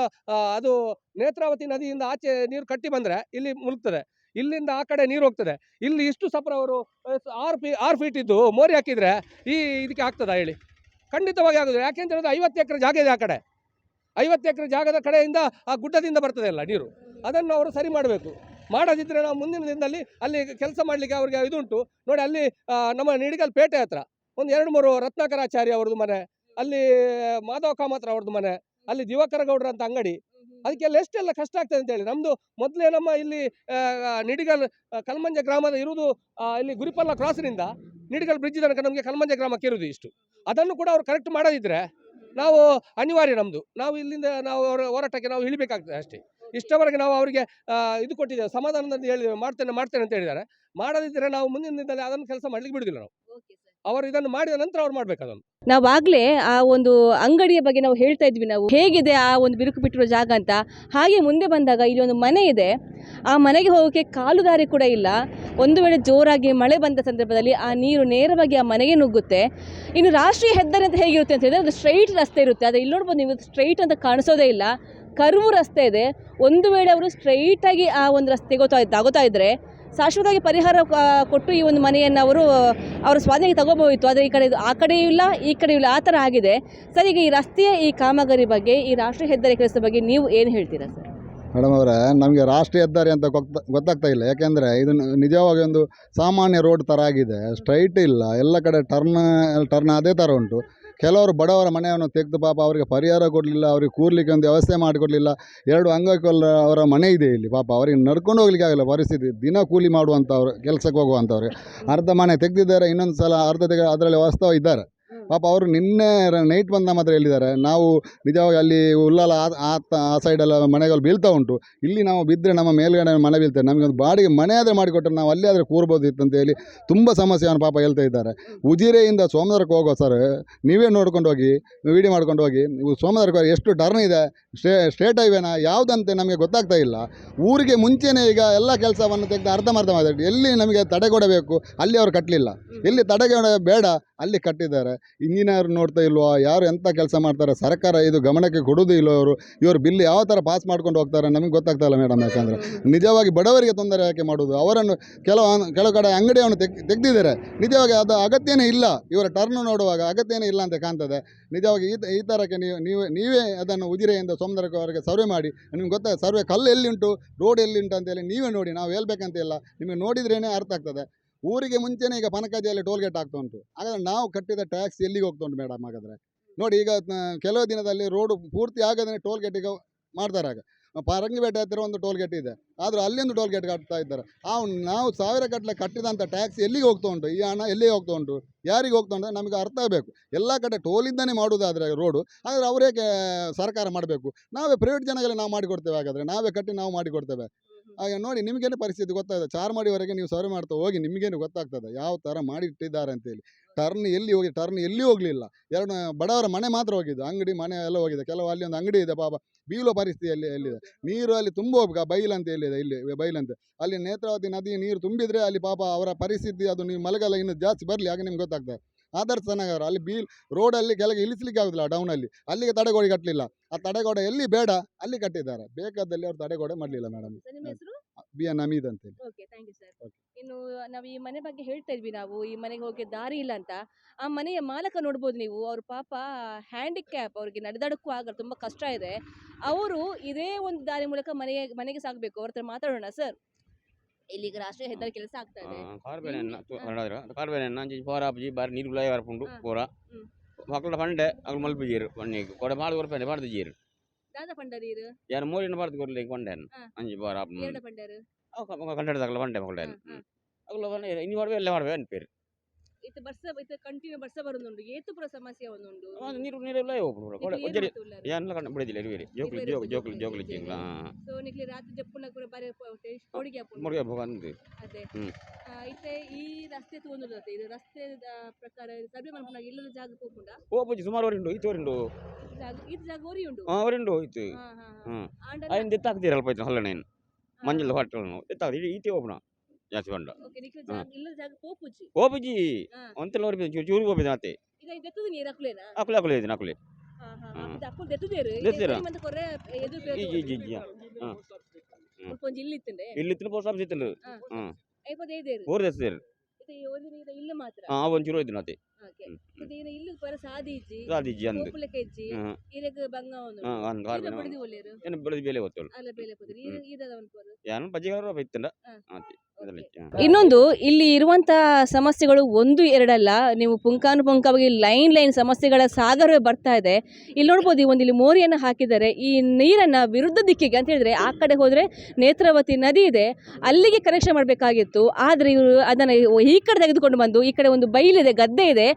ಅದು ನೇತ್ರಾವತಿ ನದಿಯಿಂದ ಆಚೆ ನೀರು ಕಟ್ಟಿ ಬಂದ್ರೆ ಇಲ್ಲಿ ಮುಳುಗ್ತದೆ ಇಲ್ಲಿಂದ ಆ ಕಡೆ ನೀರು ಹೋಗ್ತದೆ. ಇಲ್ಲಿ ಇಷ್ಟು ಸಪ್ರ ಅವರು ಆರು ಫೀ, ಆರು ಫೀಟ್ ಇದ್ದು ಮೋರಿ ಹಾಕಿದರೆ ಈ ಇದಕ್ಕೆ ಆಗ್ತದಾ ಹೇಳಿ? ಖಂಡಿತವಾಗಿ ಆಗೋದು ಯಾಕೆ ಅಂತ ಹೇಳಿದ್ರೆ ಐವತ್ತು ಎಕರೆ ಜಾಗ ಇದೆ ಆ ಕಡೆ. ಐವತ್ತು ಎಕರೆ ಜಾಗದ ಕಡೆಯಿಂದ ಆ ಗುಡ್ಡದಿಂದ ಬರ್ತದೆ ಅಲ್ಲ ನೀರು. ಅದನ್ನು ಅವರು ಸರಿ ಮಾಡಬೇಕು. ಮಾಡದಿದ್ರೆ ನಾವು ಮುಂದಿನ ದಿನದಲ್ಲಿ ಅಲ್ಲಿ ಕೆಲಸ ಮಾಡಲಿಕ್ಕೆ ಅವರಿಗೆ ಇದುಂಟು ನೋಡಿ ಅಲ್ಲಿ ನಮ್ಮ ನಿಡಿಗಲ್ ಪೇಟೆ ಹತ್ರ ಒಂದು ಎರಡು ಮೂರು ರತ್ನಾಕರಾಚಾರ್ಯ ಅವ್ರದ್ದು ಮನೆ, ಅಲ್ಲಿ, ಮಾಧವ ಕಾಮತ್ರ ಅವ್ರದ್ದು ಮನೆ, ಅಲ್ಲಿ ದಿವಾಕರ ಗೌಡ್ರ ಅಂತ ಅಂಗಡಿ. ಅದಕ್ಕೆಲ್ಲ ಎಷ್ಟೆಲ್ಲ ಕಷ್ಟ ಆಗ್ತದೆ ಅಂತ ಹೇಳಿ. ನಮ್ದು ಮೊದಲೇ ನಮ್ಮ ಇಲ್ಲಿ ನಿಡಿಗಲ್ ಕಲ್ಮಂಜ ಗ್ರಾಮದ ಇರುವುದು ಇಲ್ಲಿ ಗುರಿಪಲ್ಲ ಕ್ರಾಸ್ನಿಂದ ನಿಡಿಗಲ್ ಬ್ರಿಡ್ಜ್ ತನಕ ನಮಗೆ ಕಲ್ಮಂಜ ಗ್ರಾಮಕ್ಕೆ ಇರುವುದು ಇಷ್ಟು. ಅದನ್ನು ಕೂಡ ಅವರು ಕರೆಕ್ಟ್ ಮಾಡದಿದ್ದರೆ ನಾವು ಅನಿವಾರ್ಯ ನಮ್ಮದು ನಾವು ಇಲ್ಲಿಂದ ನಾವು ಅವರ ಹೋರಾಟಕ್ಕೆ ನಾವು ಇಳಿಬೇಕಾಗ್ತದೆ ಅಷ್ಟೇ. ಇಷ್ಟವರೆಗೆ ನಾವು ಅವರಿಗೆ ಇದು ಕೊಟ್ಟಿದ್ದೇವೆ ಸಮಾಧಾನದಿಂದ ಹೇಳಿದ್ದೇವೆ ಮಾಡ್ತೇನೆ ಮಾಡ್ತೇನೆ ಅಂತ ಹೇಳಿದ್ದಾರೆ. ಮಾಡದಿದ್ದರೆ ನಾವು ಮುಂದಿನ ದಿನದಲ್ಲಿ ಅದನ್ನು ಕೆಲಸ ಮಾಡಲಿಕ್ಕೆ ಬಿಡುದಿಲ್ಲ ನಾವು. ಅವರು ಇದನ್ನು ಮಾಡಿದ ನಂತರ ಅವ್ರು ಮಾಡ್ಬೇಕು ಅದನ್ನು. ನಾವಾಗ್ಲೇ ಆ ಒಂದು ಅಂಗಡಿಯ ಬಗ್ಗೆ ನಾವು ಹೇಳ್ತಾ ಇದ್ವಿ ನಾವು. ಹೇಗಿದೆ ಆ ಒಂದು ಬಿರುಕು ಬಿಟ್ಟಿರೋ ಜಾಗ ಅಂತ. ಹಾಗೆ ಮುಂದೆ ಬಂದಾಗ ಇಲ್ಲಿ ಒಂದು ಮನೆ ಇದೆ. ಆ ಮನೆಗೆ ಹೋಗೋಕ್ಕೆ ಕಾಲು ದಾರಿ ಕೂಡ ಇಲ್ಲ. ಒಂದು ವೇಳೆ ಜೋರಾಗಿ ಮಳೆ ಬಂದ ಸಂದರ್ಭದಲ್ಲಿ ಆ ನೀರು ನೇರವಾಗಿ ಆ ಮನೆಗೆ ನುಗ್ಗುತ್ತೆ. ಇನ್ನು ರಾಷ್ಟ್ರೀಯ ಹೆದ್ದಾರಿ ಅಂತ ಹೇಗಿರುತ್ತೆ ಅಂತ ಹೇಳಿದ್ರೆ ಅದು ಸ್ಟ್ರೈಟ್ ರಸ್ತೆ ಇರುತ್ತೆ. ಆದರೆ ಇಲ್ಲಿ ನೋಡ್ಬೋದು ನೀವು ಸ್ಟ್ರೈಟ್ ಅಂತ ಕಾಣಿಸೋದೇ ಇಲ್ಲ. ಕರ್ವು ರಸ್ತೆ ಇದೆ. ಒಂದು ವೇಳೆ ಅವರು ಸ್ಟ್ರೈಟಾಗಿ ಆ ಒಂದು ರಸ್ತೆಗೆ ತಾಗೋತಾ ಇದ್ದರೆ ಶಾಶ್ವತವಾಗಿ ಪರಿಹಾರ ಕೊಟ್ಟು ಈ ಒಂದು ಮನೆಯನ್ನು ಅವರು, ಅವರ ಸ್ವಾಧೀನಕ್ಕೆ ತಗೋಬೋದಿತ್ತು. ಆದರೆ ಈ ಕಡೆ ಆ ಕಡೆಯೂ ಇಲ್ಲ, ಈ ಕಡೆಯೂ ಇಲ್ಲ. ಆ ಥರ ಆಗಿದೆ. ಸರ್, ಈಗ ಈ ರಸ್ತೆಯ ಈ ಕಾಮಗಾರಿ ಬಗ್ಗೆ, ಈ ರಾಷ್ಟ್ರೀಯ ಹೆದ್ದಾರಿ ಕೆಲಸದ ಬಗ್ಗೆ ನೀವು ಏನು ಹೇಳ್ತೀರಾ ಸರ್? ಮೇಡಮ್ ಅವರೇ, ನಮಗೆ ರಾಷ್ಟ್ರೀಯ ಹೆದ್ದಾರಿ ಅಂತ ಗೊತ್ತ, ಗೊತ್ತಾಗ್ತಾ ಇಲ್ಲ. ಯಾಕೆಂದರೆ ಇದು ನಿಜವಾಗಿ ಒಂದು ಸಾಮಾನ್ಯ ರೋಡ್ ಥರ ಆಗಿದೆ. ಸ್ಟ್ರೈಟ್ ಇಲ್ಲ. ಎಲ್ಲ ಕಡೆ ಟರ್ನ್ ಟರ್ನ್ ಅದೇ ಥರ ಉಂಟು. ಕೆಲವರು ಬಡವರ ಮನೆಯನ್ನು ತೆಗೆದು ಪಾಪ ಅವರಿಗೆ ಪರಿಹಾರ ಕೊಡಲಿಲ್ಲ, ಅವರಿಗೆ ಕೂರ್ಲಿಕ್ಕೆ ಒಂದು ವ್ಯವಸ್ಥೆ ಮಾಡಿಕೊಡಲಿಲ್ಲ. ಎರಡು ಅಂಗವಿಕಲ ಅವರ ಮನೆ ಇದೆ ಇಲ್ಲಿ. ಪಾಪ ಅವರಿಗೆ ನಡ್ಕೊಂಡು ಹೋಗ್ಲಿಕ್ಕೆ ಆಗಲ್ಲ ಪರಿಸ್ಥಿತಿ. ದಿನ ಕೂಲಿ ಮಾಡುವಂಥವ್ರು ಕೆಲಸಕ್ಕೆ ಹೋಗುವಂಥವ್ರಿಗೆ ಅರ್ಧ ಮನೆ ತೆಗೆದಿದ್ದಾರೆ ಇನ್ನೊಂದು ಸಲ ಅರ್ಧ ತೆಗೆ ಅದರಲ್ಲಿ ವಾಸ್ತವ ಇದ್ದಾರೆ. ಪಾಪ ಅವರು ನಿನ್ನೆ ನೈಟ್ ಬಂದ ಮಾತ್ರ ಹೇಳಿದ್ದಾರೆ. ನಾವು ನಿಜವಾಗಿ ಅಲ್ಲಿ ಉಲ್ಲಾಲ ಆ- ಆ ಸೈಡೆಲ್ಲ ಮನೆಗಳು ಬೀಳ್ತಾ ಉಂಟು. ಇಲ್ಲಿ ನಾವು ಬಿದ್ದರೆ ನಮ್ಮ ಮೇಲ್ಗಡೆ ಮನೆ ಬೀಳ್ತೇವೆ ನಮಗೆ ಒಂದು ಬಾಡಿಗೆ ಮನೆ ಆದರೆ ಮಾಡಿಕೊಟ್ಟರೆ ನಾವು ಅಲ್ಲೇ ಆದರೆ ಕೂರ್ಬೋದಿತ್ತು ಅಂತ ಹೇಳಿ ತುಂಬ ಸಮಸ್ಯೆಯನ್ನು ಪಾಪ ಹೇಳ್ತಾ ಇದ್ದಾರೆ. ಉಜಿರೆಯಿಂದ ಸೋಮವಾರಕ್ಕೆ ಹೋಗೋ ಸರ್ ನೀವೇ ನೋಡ್ಕೊಂಡು ಹೋಗಿ ವಿಡಿಯೋ ಮಾಡ್ಕೊಂಡು ಹೋಗಿ ನೀವು ಸೋಮವಾರಕ್ಕೆ ಹೋಗಿ ಎಷ್ಟು ಟರ್ನ್ ಇದೆ ಸ್ಟೇ ಸ್ಟೇಟ್ ಹೈವೇನ ಯಾವುದಂತೆ ನಮಗೆ ಗೊತ್ತಾಗ್ತಾ ಇಲ್ಲ. ಊರಿಗೆ ಮುಂಚೆನೇ ಈಗ ಎಲ್ಲ ಕೆಲಸವನ್ನು ತೆಗೆದು ಅರ್ಧಮರ್ಧ ಮಾಡಿದ್ದಾರೆ ಎಲ್ಲಿ ನಮಗೆ ತಡೆಗೊಡಬೇಕು ಅಲ್ಲಿ ಅವರು ಕಟ್ಟಲಿಲ್ಲ ಎಲ್ಲಿ ತಡೆಗೊಡ ಬೇಡ ಅಲ್ಲಿ ಕಟ್ಟಿದ್ದಾರೆ. ಇಂಜಿನಿಯರ್ ನೋಡ್ತಾ ಇಲ್ವಾ, ಯಾರು ಎಂಥ ಕೆಲಸ ಮಾಡ್ತಾರೆ, ಸರ್ಕಾರ ಇದು ಗಮನಕ್ಕೆ ಕೊಡೋದು ಇಲ್ಲೋ ಅವರು ಇವರು ಬಿಲ್ ಯಾವ ಥರ ಪಾಸ್ ಮಾಡ್ಕೊಂಡು ಹೋಗ್ತಾರೆ ನಮಗೆ ಗೊತ್ತಾಗ್ತಾ ಇಲ್ಲ ಮೇಡಮ್ ಯಾಕಂದರೆ. ನಿಜವಾಗಿ ಬಡವರಿಗೆ ತೊಂದರೆ ಯಾಕೆ ಮಾಡೋದು? ಅವರನ್ನು ಕೆಲವು ಕೆಲವು ಕಡೆ ಅಂಗಡಿಯನ್ನು ತೆಗ್, ತೆಗೆದಿದ್ದಾರೆ. ನಿಜವಾಗಿ ಅದು ಅಗತ್ಯನೇ ಇಲ್ಲ. ಇವರ ಟರ್ನ್ ನೋಡುವಾಗ ಅಗತ್ಯನೇ ಇಲ್ಲ ಅಂತ ಕಾಣ್ತದೆ. ನಿಜವಾಗಿ ಈ ಈ ಥರಕ್ಕೆ ನೀವು, ನೀವೇ ನೀವೇ ಅದನ್ನು ಉಜಿರೆಯಿಂದ ಸೋಮದರಕ್ಕೆ ಸರ್ವೆ ಮಾಡಿ. ನಿಮ್ಗೆ ಗೊತ್ತಾಗ ಸರ್ವೆ ಕಲ್ಲು ಎಲ್ಲಿ ಉಂಟು? ರೋಡ್ ಎಲ್ಲಿ ಉಂಟು ಅಂತೇಳಿ ನೀವೇ ನೋಡಿ. ನಾವು ಹೇಳ್ಬೇಕಂತ ಇಲ್ಲ. ನಿಮಗೆ ನೋಡಿದ್ರೇ ಅರ್ಥ ಆಗ್ತದೆ. ಊರಿಗೆ ಮುಂಚೆನೇ ಈಗ ಪನಕಾಜಿಯಲ್ಲಿ ಟೋಲ್ ಗೇಟ್ ಆಗ್ತಾ ಉಂಟು. ಹಾಗಾದ್ರೆ ನಾವು ಕಟ್ಟಿದ ಟ್ಯಾಕ್ಸ್ ಎಲ್ಲಿಗೆ ಹೋಗ್ತಾ ಉಂಟು ಮೇಡಮ್ ಹಾಗಾದ್ರೆ? ನೋಡಿ ಈಗ ಕೆಲವು ದಿನದಲ್ಲಿ ರೋಡ್ ಪೂರ್ತಿ ಆಗದೇ ಟೋಲ್ ಗೇಟ್ ಈಗ ಮಾಡ್ತಾರೆ ಆಗ ಪರಂಗಿಪೇಟೆ ಹತ್ತಿರ ಒಂದು ಟೋಲ್ ಗೇಟ್ ಇದೆ. ಆದರೂ ಅಲ್ಲಿಂದ ಟೋಲ್ ಗೇಟ್ ಕಟ್ತಾ ಇದ್ದಾರೆ. ಆ, ನಾವು ಸಾವಿರ ಗಟ್ಟಲೆ ಕಟ್ಟಿದಂಥ ಟ್ಯಾಕ್ಸ್ ಎಲ್ಲಿಗೆ ಹೋಗ್ತಾ ಉಂಟು? ಈ ಹಣ ಎಲ್ಲಿಗೆ ಹೋಗ್ತಾ ಉಂಟು? ಯಾರಿಗೆ ಹೋಗ್ತಾ ಉಂಟು? ನಮಗೆ ಅರ್ಥ ಆಗಬೇಕು. ಎಲ್ಲ ಕಡೆ ಟೋಲಿಂದನೇ ಮಾಡೋದಾದರೆ ರೋಡು ಆದರೆ ಅವರೇ ಸರ್ಕಾರ ಮಾಡಬೇಕು? ನಾವೇ ಪ್ರೈವೇಟ್ ಜನಗಳಿಗೆ ನಾವು ಮಾಡಿಕೊಡ್ತೇವೆ ಹಾಗಾದರೆ. ನಾವೇ ಕಟ್ಟಿ ನಾವು ಮಾಡಿಕೊಡ್ತೇವೆ. ಹಾಗೆ ನೋಡಿ ನಿಮಗೇನೆ ಪರಿಸ್ಥಿತಿ ಗೊತ್ತಾಗ್ತದೆ ಚಾರ್ಮಾಡಿವರೆಗೆ ನೀವು ಸರ್ವೆ ಮಾಡ್ತಾ ಹೋಗಿ ನಿಮಗೇನು ಗೊತ್ತಾಗ್ತದೆ? ಯಾವ ಥರ ಮಾಡಿಟ್ಟಿದ್ದಾರೆ ಅಂತೇಳಿ. ಟರ್ನ್ ಎಲ್ಲಿ ಹೋಗಿ, ಟರ್ನ್ ಎಲ್ಲಿ ಹೋಗಲಿಲ್ಲ. ಎರಡು ಬಡವರ ಮನೆ ಮಾತ್ರ ಹೋಗಿದ್ದು ಅಂಗಡಿ ಮನೆ ಎಲ್ಲ ಹೋಗಿದೆ. ಕೆಲವು ಅಲ್ಲಿ ಒಂದು ಅಂಗಡಿ ಇದೆ ಪಾಪ. ಬೀಳೋ ಪರಿಸ್ಥಿತಿಯಲ್ಲಿ ಎಲ್ಲಿದೆ? ನೀರು ಅಲ್ಲಿ ತುಂಬ ಹೋಗ್ಬೇಕು. ಆ ಅಂತ ಎಲ್ಲಿದೆ? ಇಲ್ಲಿ ಬೈಲಂತೆ ಅಲ್ಲಿ ನೇತ್ರಾವತಿ ನದಿ ನೀರು ತುಂಬಿದ್ರೆ ಅಲ್ಲಿ ಪಾಪ ಅವರ ಪರಿಸ್ಥಿತಿ ಅದು ನೀವು ಮಲಗಾಲ ಇನ್ನೂ ಜಾಸ್ತಿ ಬರಲಿ. ಆಗ ನಿಮ್ಗೆ ಗೊತ್ತಾಗ್ತದೆ. ಆದರ್ಶ ನಗರ. ಅಲ್ಲಿ ಬೀಲ್ ರೋಡಲ್ಲಿ ಕೆಳಗೆ ಇಳಿಸ್ಲಿಕ್ಕೆ ಆಗೋದಿಲ್ಲ ಡೌನಲ್ಲಿ ಅಲ್ಲಿಗೆ ತಡೆಗೋಡೆ ಕಟ್ಟಲಿಲ್ಲ ಆ ತಡೆಗೋಡೆ ಎಲ್ಲಿ ಬೇಡ ಅಲ್ಲಿ ಕಟ್ಟಿದ್ದಾರೆ. ಬೇಕಾದಲ್ಲಿ ಅವ್ರು ತಡೆಗೋಡೆ ಮಾಡಲಿಲ್ಲ ಮೇಡಮ್ ಬಿ ಎನ್ ಅಮೀದ್ ಅಂತೇಳಿ ಓಕೆ ಥ್ಯಾಂಕ್ ಯು ಸರ್ ಇನ್ನು ನಾವು ಈ ಮನೆ ಬಗ್ಗೆ ಹೇಳ್ತಾ ಇದ್ವಿ ನಾವು. ಈ ಮನೆಗೆ ಹೋಗಿ ದಾರಿ ಇಲ್ಲ ಅಂತ. ಆ ಮನೆಯ ಮಾಲಕ ನೋಡ್ಬೋದು ನೀವು. ಅವ್ರ ಪಾಪ ಹ್ಯಾಂಡಿಕ್ಯಾಪ್ ಅವ್ರಿಗೆ ನಡೆದಾಡಕ್ಕೂ ಆಗಲ್ಲ ತುಂಬ ಕಷ್ಟ ಇದೆ. ಅವರು ಇದೇ ಒಂದು ದಾರಿ ಮೂಲಕ ಮನೆಗೆ ಮನೆಗೆ ಸಾಗಬೇಕು. ಅವ್ರ ಹತ್ರ ಮಾತಾಡೋಣ ಸರ್ ಇಲ್ಲಿಗ ರಾಷ್ಟ್ರೀಯ ಹೆದ್ದಾರಿ ಕೆಲಸ ಆಗ್ತಾ ಇದೆ? ಕಾರ್ಬೇನೆ ಹಾ. ನಡಾದ್ರ ಕಾರ್ಬೇನೆ ಅಂಚಿ ಪೋರಾಪುಜಿ ಬಾರಿ ನೀರು ಗುಲಾಯಿ ವರಪುಂಡು ಹಾ. ಪೂರ ಹ್ಮ್. ಮಕ್ಕಳ ಪಂಡೆ ಅಗಳು ಮಲ್ಪಿಜೀರು ಪಣ್ಣಿಗೆ ಕೊಡೆ ಮಾಡು ಕೊರಪೆಂಡೆ ಮಾಡ್ದು ಜೀರು ದಾದ ಪಂಡರೀರು ಯಾರು ಮೂರಿನ ಬರ್ದು ಕೊರ್ಲಿಕ್ಕೆ ಪಂಡೆ ಹಾ. ಅಂಜಿ ಪೋರ ಎರಡು ಪಂಡರು ಕಂಡ ತಗಲ ಪಂಡೆ ಮಕ್ಕಳ ಹಾ, ಹಾ. ಅಗಳು ಪಂಡೆ ಇನ್ನು ಮಾಡ್ಬೇಕು ಎಲ್ಲ ಮಾಡ್ಬೇಕು ಅನ್ಪೇರು ಇತ್ತು ಬರ್ಸ ಇತ್ತು ಕಂಟಿನ್ಯೂ ಬರ್ಸ ಬರುന്നുಂಡು ಏತು ಪುರ ಸಮಸ್ಯೆ ಒಂದುಂಡು ನೀರು ನೀರೆಲ್ಲ ಹೋಗ್ಬಿಡು ಕೊಡೆ ನಿಕ್ಲಿ ಏನ್ ಒಜ್ಜರಿ ಮಾತುಲ್ಲಾರು? ಯಾನೆಲ್ಲ ಕಂಡು ಬಿಡಿದಿಲ್ಲ ಇರುವಿರಿ ಜೋಕ್ಲಿ ಇರುವಿರಿ, ಜೋಕ್ ಜೋಕ್ಲಿ ಜೋಕ್ಲಿ, ಜೋಕ್ಲಿ ಜೋಕ್ಲಿ. ಜಿಂಗ್ಲ ಸೊ ನಿಕ್ಲಿ ರಾತ್ರಿ ಜಪ್ಪುನ ಕೂಡ ಬಾರಿ ಹೋಡಿಗೆ ಹಾಕೊಂಡು ಮುರುಗೆ ಬಂದು ಅದೇ ಹ್ಮ್. ಆ, ಇತ್ತೆ ಈ ರಸ್ತೆ ತಗೊಂಡು ಇದು ರಸ್ತೆ ಪ್ರಕಾರ ಸರ್ವೆ ಮಾಡ್ಕೊಂಡಾಗ ಇಲ್ಲದ ಜಾಗ ಹೋಗ್ಕೊಂಡ ಓಪುಜಿ ಸುಮಾರು ಅವರಿಂಡು ಈತು ಅವರಿಂಡು ಜಾಗ ಇದು ಜಾಗ ಓರಿ ಉಂಡು ಹಾಂ ಅವರಿಂಡು ಹೋಯ್ತು ಹಾ ಹಾ ಹ್ಮ್. ಆಂಡಲ ಅಯ್ಯನ್ ದಿತ್ತಾಕ್ತೀರಲ್ಪ ಆಯ್ತು ಹಲ್ಲಣೇನು ಮಂಜಲ್ ಹೊಟ್ಟಲು ಎತ್ತಾಗ ಈತೆ ಒಬ್ಬನ ಜಾಸ್ತಿ ಬಂಡ ಓಕೆ ನಿಖಿಲ್ ಹಾ. ಜಾಗ ಇಲ್ಲದ ಜಾಗ ಪೋಪುಜಿ ಗೋಪುಜಿ ಹಾ. ಒಂತೆಲ್ಲ ಹೊರಬಿದ ಚೂರು ಚೂರು ಗೋಪಿದ ಆತೆ ಈಗ ಇದೆತ್ತದು ನೀರು ಹಾಕ್ಲೇನಾ ಅಕುಲೆ ಅಕುಲೆ ಇದೆ ಅಕುಲೆ ಹಾ ಹಾ ಹಾ. ಮತ್ತೆ ಅಕ್ಕುಲ್ ದೆತ್ತುದೇರು ದೆತ್ತುದೇರು. ಮತ್ತೆ ಕೊರೆ ಎದು ಈ ಜಿ ಜಿ ಜಿ ಹಾ ಒಂಜಿ ಇಲ್ಲಿ ಇತ್ತಂಡೆ ಇಲ್ಲಿ ತಿನ್ನ ಪೋಸ್ಟ್ ಆಫೀಸ್ ಇತ್ತಲ್ಲ ಹಾ. ಹಾ ಐಪದ ಇದೇರು ಊರ್ ಹೆಸರು ಇದು ಯೋಜನೆ ಇದು ಇಲ್ಲ ಮಾತ್ರ ಹಾ ಒಂಚೂರು ಹೋಯ್ತು ನಾತೆ ಪರ ಸಾದಿಜ್ಜಿ ಅಂದು ಇರಗ ಒಂದು ಬಡಿದು ಒಳ್ಳೆರು ಏನು ಬೇಲೆ ಅಲ್ಲ ಬೇಲೆ ಪರ ಯಾನು ಬಜ್ಜಿಗಾರ. ಆತೆ. ಇನ್ನೊಂದು ಇಲ್ಲಿ ಇರುವಂತಹ ಸಮಸ್ಯೆಗಳು ಒಂದು ಎರಡಲ್ಲ. ನೀವು ಪುಂಖಾನುಪುಂಖವಾಗಿ ಲೈನ್ ಲೈನ್ ಸಮಸ್ಯೆಗಳ ಸಾಗರವೇ ಬರ್ತಾ ಇದೆ. ಇಲ್ಲಿ ನೋಡ್ಬೋದು ಈ ಒಂದು ಇಲ್ಲಿ ಮೋರಿಯನ್ನು ಹಾಕಿದ್ದಾರೆ. ಈ ನೀರನ್ನ ವಿರುದ್ಧ ದಿಕ್ಕಿಗೆ ಅಂತ ಹೇಳಿದ್ರೆ ಆ ಕಡೆ ಹೋದ್ರೆ ನೇತ್ರಾವತಿ ನದಿ ಇದೆ. ಅಲ್ಲಿಗೆ ಕನೆಕ್ಷನ್ ಮಾಡಬೇಕಾಗಿತ್ತು. ಆದರೆ ಇವರು ಅದನ್ನು ಈ ಕಡೆ ತೆಗೆದುಕೊಂಡು ಬಂದು ಈ ಕಡೆ ಒಂದು ಬೈಲಿದೆ ಗದ್ದೆ ಇದೆ.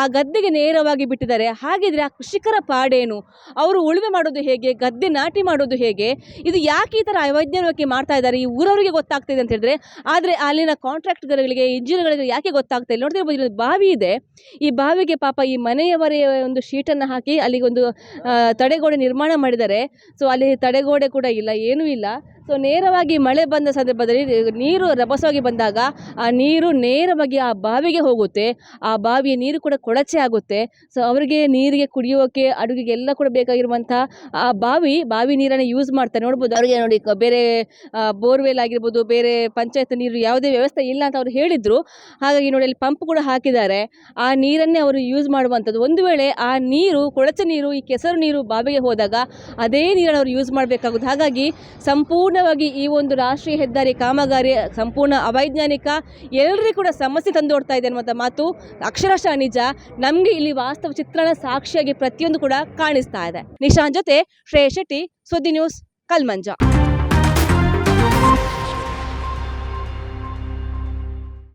ಆ ಗದ್ದೆಗೆ ನೇರವಾಗಿ ಬಿಟ್ಟಿದ್ದಾರೆ. ಹಾಗಿದ್ರೆ ಆ ಕೃಷಿಕರ ಪಾಡೇನು? ಅವರು ಉಳುಮೆ ಮಾಡೋದು ಹೇಗೆ? ಗದ್ದೆ ನಾಟಿ ಮಾಡೋದು ಹೇಗೆ? ಇದು ಯಾಕೆ ಈ ಥರ ಅವೈಜ್ಞಾನಿಕವಾಗಿ ಮಾಡ್ತಾ ಇದ್ದಾರೆ? ಈ ಊರವರಿಗೆ ಗೊತ್ತಾಗ್ತಿದೆ ಅಂತ ಹೇಳಿದ್ರೆ, ಆದರೆ ಅಲ್ಲಿನ ಕಾಂಟ್ರಾಕ್ಟ್ಗಳಿಗೆ ಇಂಜಿನಿಯರ್ಗಳಿಗೆ ಯಾಕೆ ಗೊತ್ತಾಗ್ತಾ ಇಲ್ಲ? ನೋಡ್ತಿರ್ಬೋದು ಇಲ್ಲಿ ಬಾವಿ ಇದೆ. ಈ ಬಾವಿಗೆ ಪಾಪ ಈ ಮನೆಯವರೆಯ ಒಂದು ಶೀಟನ್ನು ಹಾಕಿ ಅಲ್ಲಿಗೊಂದು ತಡೆಗೋಡೆ ನಿರ್ಮಾಣ ಮಾಡಿದ್ದಾರೆ. ಸೊ ಅಲ್ಲಿ ತಡೆಗೋಡೆ ಕೂಡ ಇಲ್ಲ, ಏನೂ ಇಲ್ಲ. ಸೊ ನೇರವಾಗಿ ಮಳೆ ಬಂದ ಸಂದರ್ಭದಲ್ಲಿ, ನೀರು ರಭಸವಾಗಿ ಬಂದಾಗ, ಆ ನೀರು ನೇರವಾಗಿ ಆ ಬಾವಿಗೆ ಹೋಗುತ್ತೆ. ಆ ಬಾವಿಯ ನೀರು ಕೂಡ ಕೊಳಚೆ ಆಗುತ್ತೆ. ಸೊ ಅವರಿಗೆ ನೀರಿಗೆ ಕುಡಿಯೋಕೆ ಅಡುಗೆಗೆ ಎಲ್ಲ ಕೂಡ ಬೇಕಾಗಿರುವಂಥ ಆ ಬಾವಿ ಬಾವಿ ನೀರನ್ನು ಯೂಸ್ ಮಾಡ್ತಾರೆ. ನೋಡ್ಬೋದು, ಅವರಿಗೆ ನೋಡಿ ಬೇರೆ ಬೋರ್ವೆಲ್ ಆಗಿರ್ಬೋದು, ಬೇರೆ ಪಂಚಾಯತ್ ನೀರು ಯಾವುದೇ ವ್ಯವಸ್ಥೆ ಇಲ್ಲ ಅಂತ ಅವ್ರು ಹೇಳಿದ್ರು. ಹಾಗಾಗಿ ನೋಡಿ, ಅಲ್ಲಿ ಪಂಪ್ ಕೂಡ ಹಾಕಿದ್ದಾರೆ. ಆ ನೀರನ್ನೇ ಅವರು ಯೂಸ್ ಮಾಡುವಂಥದ್ದು. ಒಂದು ವೇಳೆ ಆ ನೀರು, ಕೊಳಚೆ ನೀರು, ಈ ಕೆಸರು ನೀರು ಬಾವಿಗೆ ಹೋದಾಗ, ಅದೇ ನೀರನ್ನು ಅವರು ಯೂಸ್ ಮಾಡಬೇಕಾಗುತ್ತೆ. ಹಾಗಾಗಿ ಸಂಪೂರ್ಣವಾಗಿ ಈ ಒಂದು ರಾಷ್ಟ್ರೀಯ ಹೆದ್ದಾರಿ ಕಾಮಗಾರಿ ಸಂಪೂರ್ಣ ಅವೈಜ್ಞಾನಿಕ ಎಲ್ಲರಿಗೂ ಕೂಡ ಸಮಸ್ಯೆ ತಂದೋಡ್ತಾ ಇದೆ ಅನ್ನುವಂಥ ಮಾತು ಅಕ್ಷರಶಃ ನಿಜ. ನಮಗೆ ಇಲ್ಲಿ ವಾಸ್ತವ ಚಿತ್ರಣ ಸಾಕ್ಷಿಯಾಗಿ ಪ್ರತಿಯೊಂದು ಕೂಡ ಕಾಣಿಸ್ತಾ ಇದೆ. ನಿಶಾನ್ ಜೊತೆ ಶ್ರೇಯ ಶೆಟ್ಟಿ, ಸುದ್ದಿ ನ್ಯೂಸ್ ಕಲ್ಮಂಜ.